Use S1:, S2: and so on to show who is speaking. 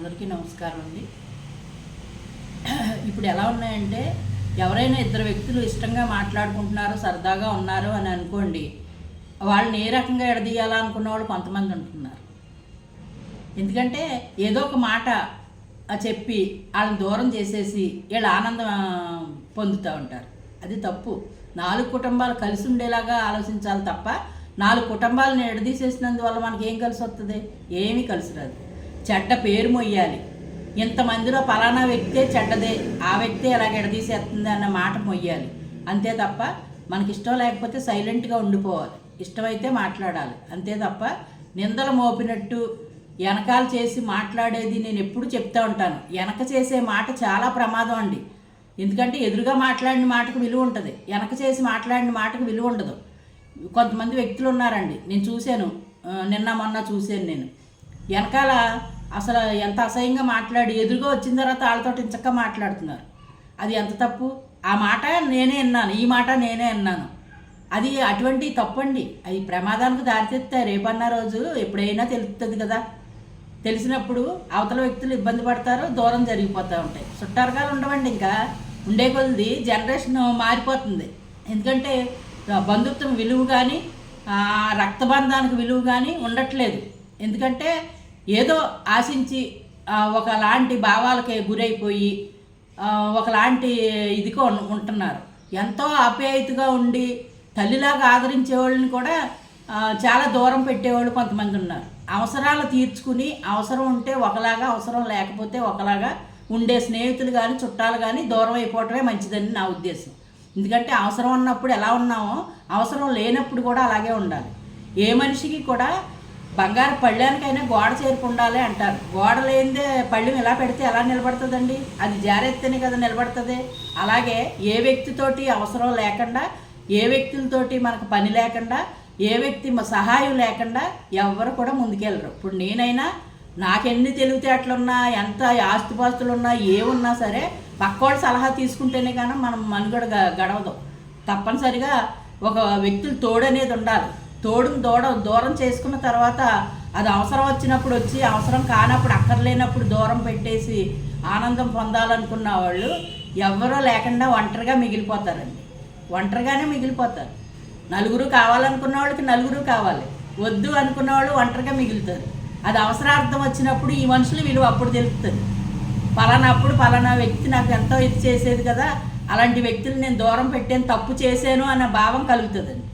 S1: అందరికీ నమస్కారం అండి. ఇప్పుడు ఎలా ఉన్నాయంటే ఎవరైనా ఇద్దరు వ్యక్తులు ఇష్టంగా మాట్లాడుకుంటున్నారు సరదాగా ఉన్నారు అని అనుకోండి వాళ్ళని ఏ రకంగా ఎడదీయాలనుకున్న వాళ్ళు కొంతమంది ఉంటున్నారు. ఎందుకంటే ఏదో ఒక మాట చెప్పి వాళ్ళని దూరం చేసేసి వీళ్ళు ఆనందం పొందుతూ ఉంటారు. అది తప్పు. నాలుగు కుటుంబాలు కలిసి ఉండేలాగా ఆలోచించాలి తప్ప నాలుగు కుటుంబాలను ఎడదీసేసినందువల్ల మనకి ఏం కలిసి వస్తుంది ఏమీ కలిసి రాదు. చెడ్డ పేరు మొయ్యాలి. ఇంతమందిలో పలానా వ్యక్తే చెడ్డదే ఆ వ్యక్తే ఎలాగ ఎడదీసేస్తుంది అన్న మాట మొయ్యాలి. అంతే తప్ప మనకి ఇష్టం లేకపోతే సైలెంట్గా ఉండిపోవాలి. ఇష్టమైతే మాట్లాడాలి. అంతే తప్ప నిందలు మోపినట్టు వెనకాల చేసి మాట్లాడేది నేను ఎప్పుడు చెప్తా ఉంటాను. వెనక చేసే మాట చాలా ప్రమాదం అండి. ఎందుకంటే ఎదురుగా మాట్లాడిన మాటకు విలువ ఉంటుంది. వెనక చేసి మాట్లాడిన మాటకు విలువ ఉండదు. కొంతమంది వ్యక్తులు ఉన్నారండి. నేను చూశాను. నిన్న మొన్న చూశాను నేను. వెనకాల అసలు ఎంత అసహ్యంగా మాట్లాడి ఎదురుగా వచ్చిన తర్వాత వాళ్ళతో ఇంచక్క మాట్లాడుతున్నారు. అది ఎంత తప్పు? ఆ మాట నేనే విన్నాను ఈ మాట నేనే విన్నాను అది అటువంటి తప్పండి. అది ప్రమాదానికి దారితీస్తే రేపన్న రోజు ఎప్పుడైనా తెలుస్తుంది కదా. తెలిసినప్పుడు అవతల వ్యక్తులు ఇబ్బంది పడతారు దూరం జరిగిపోతూ ఉంటాయి. చుట్టారుగాలు ఉండవండి ఇంకా. ఉండే కొద్ది జనరేషన్ మారిపోతుంది. ఎందుకంటే బంధుత్వం విలువ కానీ రక్తబంధానికి విలువ కానీ ఉండట్లేదు. ఎందుకంటే ఏదో ఆశించి ఒకలాంటి భావాలకి గురైపోయి ఒకలాంటి ఇదిగా ఉంటున్నారు. ఎంతో ఆప్యాయతగా ఉండి తల్లిలాగా ఆదరించే వాళ్ళని కూడా చాలా దూరం పెట్టేవాళ్ళు కొంతమంది ఉన్నారు. అవసరాలు తీర్చుకుని అవసరం ఉంటే ఒకలాగా అవసరం లేకపోతే ఒకలాగా ఉండే స్నేహితులు కానీ చుట్టాలు కానీ దూరం అయిపోవటమే మంచిదని నా ఉద్దేశం. ఎందుకంటే అవసరం ఉన్నప్పుడు ఎలా ఉన్నామో అవసరం లేనప్పుడు కూడా అలాగే ఉండాలి. ఏ మనిషికి కూడా బంగారు పళ్ళానికైనా గోడ చేరుకు ఉండాలి అంటారు. గోడ లేనిదే పళ్ళెం ఎలా పెడితే ఎలా నిలబడుతుందండి? అది జారెత్తేనే కదా నిలబడుతుంది. అలాగే ఏ వ్యక్తితోటి అవసరం లేకుండా ఏ వ్యక్తులతోటి మనకు పని లేకుండా ఏ వ్యక్తి సహాయం లేకుండా ఎవ్వరు కూడా ముందుకెళ్ళరు. ఇప్పుడు నేనైనా నాకెన్ని తెలివితేటలున్నా ఎంత ఆస్తిపాస్తులు ఉన్నా ఏమున్నా సరే పక్కోళ్ళ సలహా తీసుకుంటేనే కానీ మనం మనుగడ గడవదు. తప్పనిసరిగా ఒక వ్యక్తులు తోడు అనేది ఉండాలి. తోడును దూడ దూరం చేసుకున్న తర్వాత అది అవసరం వచ్చినప్పుడు వచ్చి అవసరం కానప్పుడు అక్కర్లేనప్పుడు దూరం పెట్టేసి ఆనందం పొందాలనుకున్న వాళ్ళు ఎవరో లేకుండా ఒంటరిగా మిగిలిపోతారండి. ఒంటరిగానే మిగిలిపోతారు. నలుగురు కావాలనుకున్న వాళ్ళకి నలుగురు కావాలి. వద్దు అనుకున్న వాళ్ళు ఒంటరిగా మిగులుతారు. అది అవసరార్థం వచ్చినప్పుడు ఈ మనుషులు విలువ అప్పుడు తెలుపుతుంది. పలానా అప్పుడు పలానా వ్యక్తి నాకు ఎంతో ఇది చేసేది కదా అలాంటి వ్యక్తులు నేను దూరం పెట్టాను తప్పు చేశాను అన్న భావం కలుగుతుందండి.